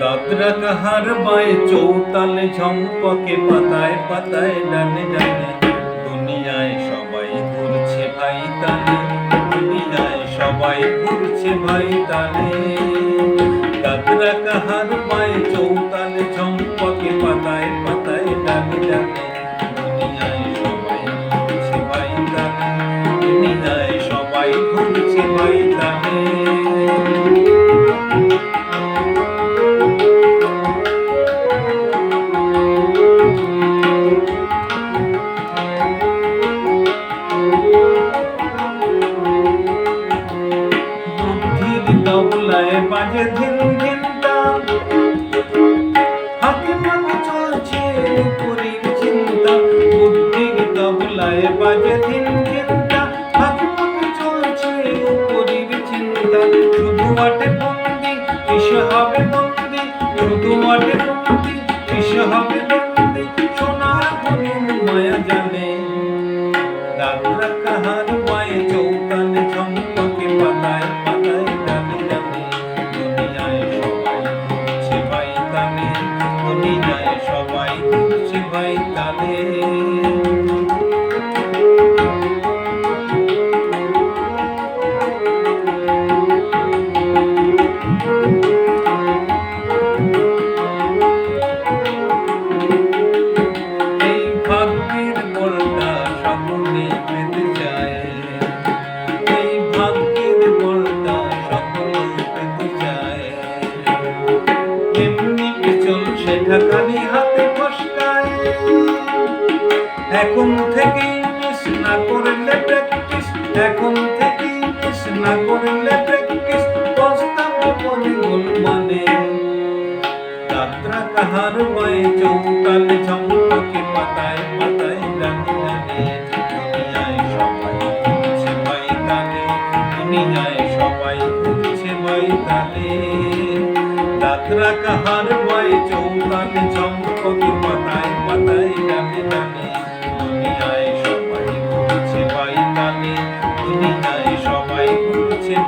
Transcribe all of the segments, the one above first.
দাদরা কাহার বায়ে চৌতালে ঝম্পকে পাতায় পাতায় ডানে ডানে। দুনিয়ায় সবাই ঘুরছে ভাই তালে, দুনিয়ায় সবাই ঘুরছে ভাই তালে। দাদরা কাহার তবলায় বাজে দিন দিন হাতে পাতে চলছে পুরীর চিন্তা। বুদ্ধির তবলায় বাজে ধিন তাল হাতে পাতে চলছে পুরীর চিন্তা। শুধু মাঠে বন্দি, কিসে হবে বন্দি? শুধু মাঠে বন্দি। দুনিয়ায় সবাই ঘুরছে ভাই তালে। এখন থেকেই মিস না করলে প্র্যাকটিস এখন থেকেই মিস না করলে প্র্যাকটিস পস্তাবো পরে গোল মানে যাত্রা কাহার বয়ে চৌতালে চম্পকে পাতায় পাতায় ডানে ডানে দুনিয়ায় সবাই ঘুরছে তালে দুনিয়ায় সবাই ঘুরছে তালে যাত্রা কাহার বয়ে চৌতালে চম্পকে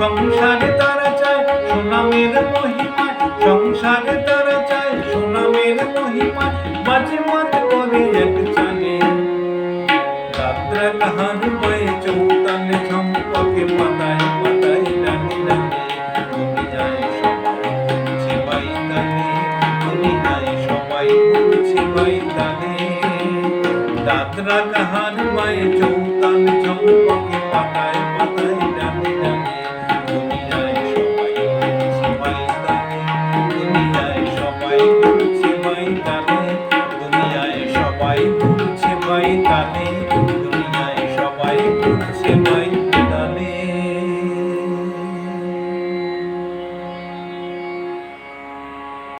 সংসারে তারা চায়, সোনামের মহিমা সংসারে তারা চায়, সোনামের মহিমা মাঝে মাঝে করে এক চালে। যাত্রা কাহার বয়ে চৌতালে চম্পকে পাতায় পাতায় ডানে ডানে দুনিয়ায় সবাই ঘুরছে বাইতালে দুনিয়ায় সবাই যাত্রা কাহার বয়ে চৌতালে চম্পকে পাতায় পাতায়